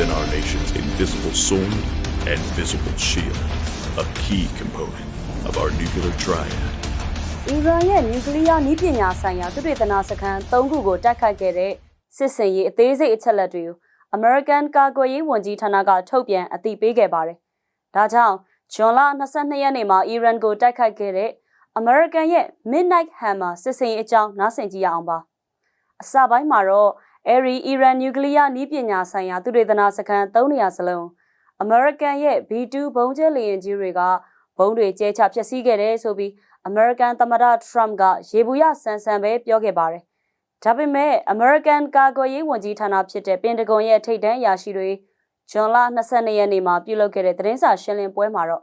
been our nation's invisible sword and visible shield, a key component of our nuclear triad. အီရန်ရဲ့နျူကလ িয়ার နည်းပညာဆိုင်ရာသုတေသနစခန်း၃ခုကိုတိုက်ခိုက်ခဲ့တဲ့စစ်စင်ရေးအသေးစိတ်အချက်လက်တွေကို American ကာကွယ်ရေးဝန်ကြီးဌာနကထုတ်ပြန်အသိပေးခဲ့ပါတယ်။ဒါကြောင့်ဇွန်လ22ရက်နေ့မှာအီရန်ကိုတိုက်ခိုက်ခဲ့တဲ့ American ရဲ့ Midnight Hammer စစ်စင်ရေးအကြောင်းနားဆင်ကြည့်ရအောင်ပါ။အစပိုင်းမှာတော့ အဲဒီအီရန်နျူကလ িয়ার နည်းပညာဆိုင်ရာသုတေသနစခန်း၃နေရာစလုံး American ရဲ့ B2 ဘုံကျဲလေယာဉ်ကြီးတွေကဘုံတွေကျဲချဖျက်ဆီးခဲ့တယ်ဆိုပြီး American သမ္မတ Trump ကရေဘူးရဆန်ဆန်ပဲပြောခဲ့ပါတယ်။ဒါပေမဲ့ American ကာကွယ်ရေးဝန်ကြီးဌာနဖြစ်တဲ့ပင်တဂွန်ရဲ့ထိပ်တန်းအရာရှိတွေဇွန်လ22ရက်နေ့မှာပြုလုပ်ခဲ့တဲ့သတင်းစာရှင်းလင်းပွဲမှာတော့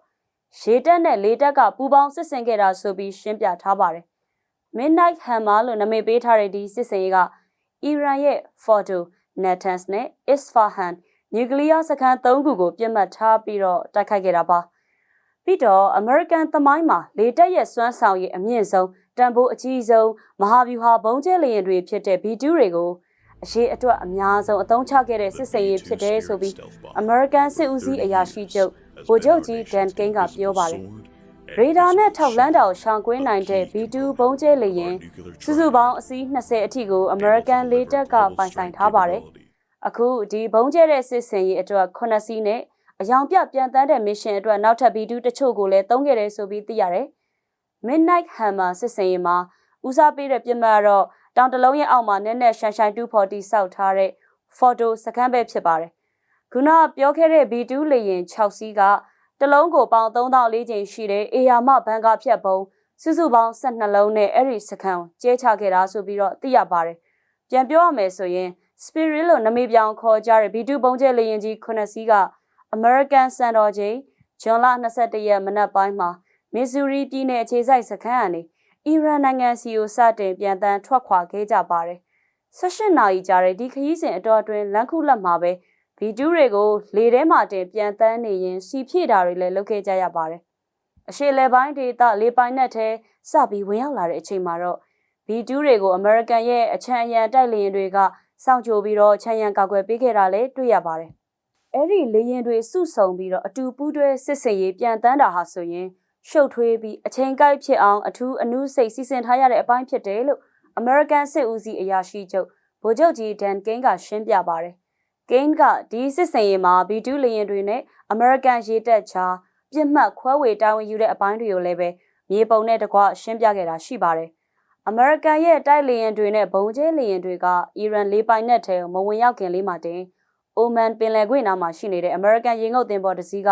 ရေတက်နဲ့လေတက်ကပူပေါင်းစစ်ဆင်ခဲ့တာဆိုပြီးရှင်းပြထားပါတယ်။ Midnight Hammer လို့နာမည်ပေးထားတဲ့ဒီစစ်စင်ရေးက အီရန်ရဲ့ Fordo, Natanz နဲ့ Isfahan နျူကလ িয়ার စခန်း၃ခုကိုပြစ်မှတ်ထားပြီးတော့တိုက်ခိုက်ခဲ့တာပါ။ပြီးတော့ American သမိုင်းမှာလေတက်ရဲ့စွမ်းဆောင်ရည်အမြင့်ဆုံးတန်ဖိုးအကြီးဆုံးမဟာဗျူဟာဘုံကျဲလေယာဉ်တွေဖြစ်တဲ့ B2 တွေကိုအရေးအတွက်အများဆုံးအသုံးချခဲ့တဲ့စစ်စင်ရေးဖြစ်တယ်ဆိုပြီး American စစ်ဦးစီးအရာရှိချုပ်ဗိုလ်ချုပ်ကြီး Dan King ကပြောပါတယ်။ ရေဒါနဲ့ထောက်လန်းတာကိုရှောင်ကွင်းနိုင်တဲ့ B2 ဘုံကျဲလေယာဉ်စုစုပေါင်းအစီး20အထိကို American လေတက်ကပိုင်ဆိုင်ထားပါတယ်။အခုဒီဘုံကျဲတဲ့စစ်စင်ရေးအတွက်9စီးနဲ့အယောင်ပြပြန်တန်းတဲ့ mission အတွက်နောက်ထပ် B2 တချို့ကိုလည်းသုံးခဲ့တယ်ဆိုပြီးသိရတယ်။ Midnight Hammer စစ်စင်ရေးမှာဦးစားပေးတဲ့ပြစ်မှတ်ကတော့တောင်တလုံးရဲ့အောက်မှာနက်နက်ရှိုင်ရှိုင်240စောက်ထားတဲ့ photo စကန်ပဲဖြစ်ပါတယ်။ခုနပြောခဲ့တဲ့ B2 လေယာဉ်6စီးက တလုံးကိုပေါင်3000ကျင်းရှိတဲ့အေယာမဘန်ကာဖြတ်ပုံစုစုပေါင်း12လုံးနဲ့အဲ့ဒီစကန်ကျဲချခဲ့တာဆိုပြီးတော့သိရပါတယ်။ပြန်ပြောရမယ်ဆိုရင် Spirit လို့နာမည်ပြောင်းခေါ်ကြတဲ့ B2 ပုံကျဲလေယာဉ်ကြီး9စီးက American စံတော်ချိန်ဇွန်လ22ရက်မနက်ပိုင်းမှာ Missouri ပြည်နယ်အခြေစိုက်စခန်းကနေအီရန်နိုင်ငံစီကိုစတင်ပြန်တန်းထွက်ခွာခဲ့ကြပါတယ်။18နာရီကြာတဲ့ဒီခရီးစဉ်အတော်အတွင်းလမ်းခုလက်မှာပဲ ဗီဒီယိုတွေကိုလေထဲမှာတင်ပြန်တန်းနေရင်စီဖြည့်တာတွေလည်းလုပ်ခဲ့ကြရပါတယ်။အရှေ့လယ်ပိုင်းဒေသလေပိုင်နက်ထဲစပြီးဝင်ရောက်လာတဲ့အချိန်မှာတော့ဗီဒီယိုတွေကို American ရဲ့အချမ်းအရန်တိုက်လေယာဉ်တွေကစောင့်ကြိုပြီးတော့ချမ်းရန်ကာကွယ်ပေးခဲ့တာလည်းတွေ့ရပါတယ်။အဲ့ဒီလေရင်တွေစုဆုံပြီးတော့အတူပူးတွဲစစ်စင်ရေးပြန်တန်းတာဟာဆိုရင်ရှုပ်ထွေးပြီးအချိန်ကိုက်ဖြစ်အောင်အထူးအနုစိတ်စီစဉ်ထားရတဲ့အပိုင်းဖြစ်တယ်လို့ American စစ်ဦးစီးအရာရှိချုပ်ဗိုလ်ချုပ်ကြီး Dan King ကရှင်းပြပါတယ်။ King ကဒီစစ်စင်ရေးမှာ B2 လေယာဉ်တွေနဲ့ American ရေတပ်ချာပြစ်မှတ်ခွဲဝေတာဝန်ယူတဲ့အပိုင်းတွေကိုလည်းပဲမြေပုံနဲ့တကွရှင်းပြခဲ့တာရှိပါတယ်။ American ရဲ့တိုက်လေယာဉ်တွေနဲ့ဘုံကျဲလေယာဉ်တွေကအီရန်လေပိုင်နက်ထဲမဝင်ရောက်ခင်လေးမှာတင် Oman ပင်လယ်ကွေ့နားမှာရှိနေတဲ့ American ရေငုပ်သင်္ဘောတစ်စီးက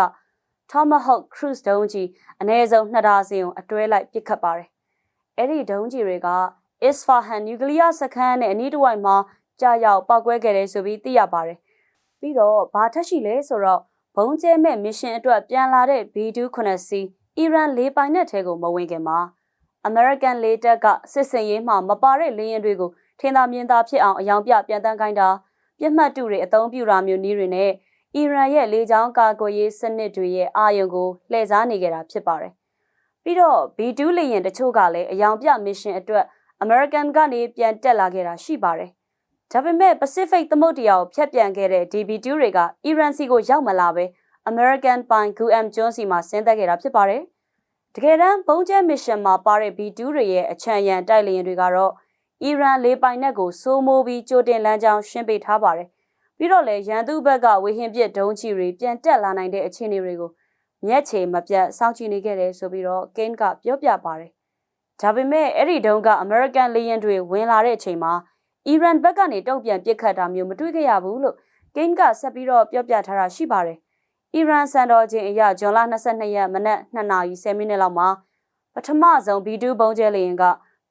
Tomahawk Cruise ဒုံးကြီးအနည်းဆုံးနှစ်ဒါဇင်ကိုအတွဲလိုက်ပစ်ခတ်ပါတယ်။အဲ့ဒီဒုံးကြီးတွေက Isfahan နျူကလ িয়ার စခန်းနဲ့အနီးတစ်ဝိုက်မှာကြာရောက်ပောက်ကွဲခဲ့တယ်ဆိုပြီးသိရပါတယ်။ ပြီးတော့ဘာထက်ရှိလဲဆိုတော့ဘုံကျဲမဲ့ mission အတွက်ပြန်လာတဲ့ B2 9စီအီရန်လေပိုင်နက်ထဲကိုမဝင်ခင်မှာ American လေတပ်ကစစ်စင်ရေးမှမပါတဲ့လေယာဉ်တွေကိုထင်သာမြင်သာဖြစ်အောင်အယောင်ပြပြန်တန်းခိုင်းတာပြစ်မှတ်တူတွေအသုံးပြုတာမျိုးနည်းတွေနဲ့အီရန်ရဲ့လေကြောင်းကာကွယ်ရေးစနစ်တွေရဲ့အာရုံကိုလှည့်စားနေကြတာဖြစ်ပါတယ်။ပြီးတော့ B2 လေယာဉ်တချို့ကလည်းအယောင်ပြမစ်ရှင်အတွက် American ကနေပြန်တက်လာခဲ့တာရှိပါတယ်။ ဒါပေမဲ့ Pacific သမုဒ္ဒရာကိုဖျက်ပြန်ခဲ့တဲ့ DB2 တွေကအီရန်စီကိုရောက်မလာပဲ American ပိုင် Guam ကျွန်းစီမှာဆင်းသက်ခဲ့တာဖြစ်ပါတယ်။တကယ်တမ်းဘုံကျဲမစ်ရှင်မှာပါတဲ့ B2 တွေရဲ့အချမ်းရံတိုက်လေယာဉ်တွေကတော့အီရန်လေပိုင်နက်ကိုစိုးမိုးပြီးကြိုတင်လမ်းကြောင်းရှင်းပေးထားပါတယ်ပြီးတော့လည်းရန်သူဘက်ကဝေဟင်ပြစ်ဒုံးချီတွေပြန်တက်လာနိုင်တဲ့အခြေအနေတွေကိုမျက်ခြေမပြတ်စောင့်ကြည့်နေခဲ့တယ်ဆိုပြီးတော့ကိန်းကပြောပြပါတယ်။ဒါပေမဲ့အဲ့ဒီတုန်းကအမေရိကန်လေယာဉ်တွေဝင်လာတဲ့အချိန်မှာ အီရန်ဘက်ကနေတုံ့ပြန်ပစ်ခတ်တာမျိုးမတွေ့ခဲ့ရဘူးလို့ကိန်းကဆက်ပြီးတော့ပြောပြထားတာရှိပါတယ်။အီရန်စံတော်ချိန်အရဇွန်လ22ရက်မနက်2:30မိနစ်လောက်မှာပထမဆုံး B2 ဘုံကျဲလေယာဉ်က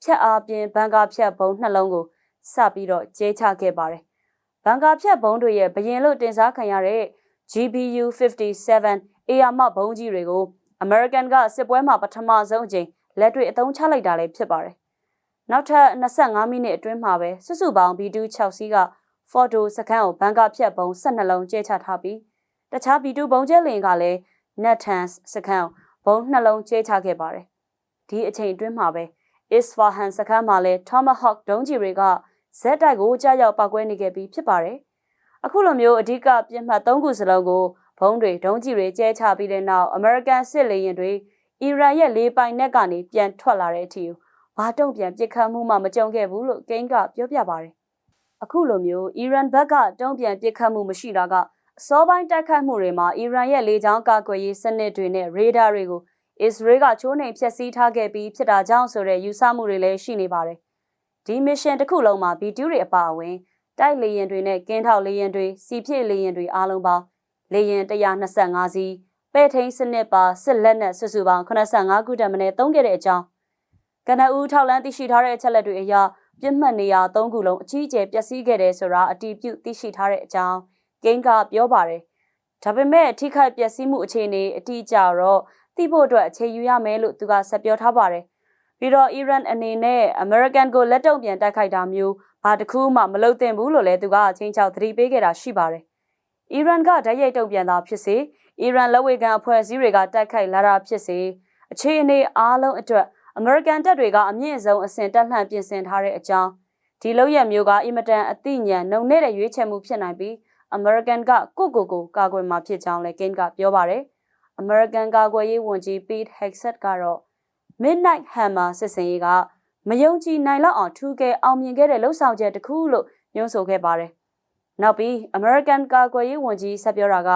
ဖြတ်အားပြင်းဘန်ကာဖြတ်ဘုံနှလုံးကိုစပြီးတော့ကျဲချခဲ့ပါတယ်။ဘန်ကာဖြတ်ဘုံတွေရဲ့ဘရင်လို့တင်စားခံရတဲ့ GBU 57အေယာမဘုံကြီးတွေကို American ကစစ်ပွဲမှာပထမဆုံးအကြိမ်လက်တွေ့အသုံးချလိုက်တာလည်းဖြစ်ပါတယ်။ နောက်ထပ်25မိနစ်အတွင်းမှာပဲစုစုပေါင်း B2 6စီးက photo စကန်ကိုဘန်ကာဖြတ်ဘုံ12လုံးကျဲချထားပြီးတခြား B2 ဘုံကျဲလင်ကလည်း Natanz စကန်ဘုံနှလုံးကျဲချခဲ့ပါတယ်။ဒီအချိန်အတွင်းမှာပဲ Isfahan စကန်မှာလည်း Tomahawk ဒုံးကျည်တွေကဇက်တိုက်ကိုကြားရောက်ပောက်ကွဲနေခဲ့ပြီးဖြစ်ပါတယ်။အခုလိုမျိုးအဓိကပြစ်မှတ်၃ခုစလုံးကိုဘုံတွေဒုံးကျည်တွေကျဲချပြီးတဲ့နောက်အမေရိကန်စစ်လေယာဉ်တွေအီရန်ရဲ့လေပိုင်နက်ကနေပြန်ထွက်လာတဲ့အထိ ဘာတုံ့ပြန်ပစ်ခတ်မှုမှမကြုံခဲ့ဘူးလို့ကိန်းကပြောပြပါတယ်။အခုလိုမျိုးအီရန်ဘက်ကတုံ့ပြန်ပစ်ခတ်မှုမရှိတာကအစောပိုင်းတိုက်ခတ်မှုတွေမှာအီရန်ရဲ့လေကြောင်းကာကွယ်ရေးစနစ်တွေနဲ့ရေဒါတွေကိုအစ္စရေးကချိုးနှိမ်ဖျက်ဆီးထားခဲ့ပြီးဖြစ်တာကြောင့်ဆိုတဲ့ယူဆမှုတွေလည်းရှိနေပါတယ်။ဒီမစ်ရှင်တစ်ခုလုံးမှာဗီဒီယိုတွေအပါအဝင်တိုက်လေယာဉ်တွေနဲ့ကင်းထောက်လေယာဉ်တွေစီဖြည့်လေယာဉ်တွေအားလုံးပေါင်းလေယာဉ်125စီးပဲ့ထိန်စနစ်ပါစစ်လက်နဲ့စုစုပေါင်း85ခုတမနဲ့သုံးခဲ့တဲ့အကြောင်း ကနအူးထောက်လန်းသိရှိထားတဲ့အချက်လက်တွေအရပြစ်မှတ်နေရာ၃ခုလုံးအကြီးအကျယ်ပျက်စီးခဲ့တယ်ဆိုတာအတည်ပြုသိရှိထားတဲ့အကြောင်းဂိမ်းကပြောပါတယ်ဒါပေမဲ့ထိခိုက်ပျက်စီးမှုအခြေအနေအတိအကျတော့သိဖို့အတွက်အခြေယူရမယ်လို့သူကဆက်ပြောထားပါတယ်ပြီးတော့ Iran အနေနဲ့ American ကိုလက်တုံ့ပြန်တိုက်ခိုက်တာမျိုးဘာတစ်ခုမှမလုပ်သင့်ဘူးလို့လည်းသူကအချင်းချောက်သတိပေးခဲ့တာရှိပါတယ်။အီရန်ကဓာတ်ရိုက်တုံ့ပြန်တာဖြစ်စေအီရန်လက်ဝဲကန်အဖွဲ့အစည်းတွေကတိုက်ခိုက်လာတာဖြစ်စေအခြေအနေအားလုံးအတွက် အမေရိကန်တပ်တွေကအမြင့်ဆုံးအဆင့်တက်လှမ်းပြင်ဆင်ထားတဲ့အကြောင်းဒီလောက်ရမျိုးကအင်မတန်အသိဉာဏ်နှုံနေတဲ့ရွေးချယ်မှုဖြစ်နိုင်ပြီးအမေရိကန်ကကိုကိုကိုကာကွယ်မှာဖြစ်ကြောင်းလည်းကင်းကပြောပါတယ်။အမေရိကန်ကာကွယ်ရေးဝန်ကြီး Pete Hegseth ကတော့ Midnight Hammer စစ်စင်ရေးကမယုံကြည်နိုင်လောက်အောင်ထူးကဲအောင်မြင်ခဲ့တဲ့လှုပ်ဆောင်ချက်တစ်ခုလို့ညွှန်းဆိုခဲ့ပါတယ်။နောက်ပြီး American ကာကွယ်ရေးဝန်ကြီးဆက်ပြောတာက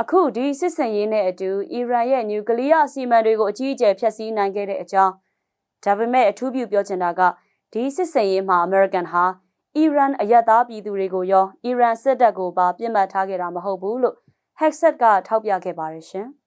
အခုဒီစစ်စင်ရေးနဲ့အတူအီရန်ရဲ့နျူကလ িয়ার အစီအမံတွေကိုအကြီးအကျယ်ဖျက်ဆီးနိုင်ခဲ့တဲ့အကြောင်း ဒါပေမဲ့အထူးပြုပြောချင်တာကဒီစစ်စင်ရေးမှာ American ဟာအီရန်အယက်သားပြည်သူတွေကိုရောအီရန်စစ်တပ်ကိုပါပြစ်မှတ်ထားခဲ့တာမဟုတ်ဘူးလို့ Hexet ကထောက်ပြခဲ့ပါတယ်ရှင်။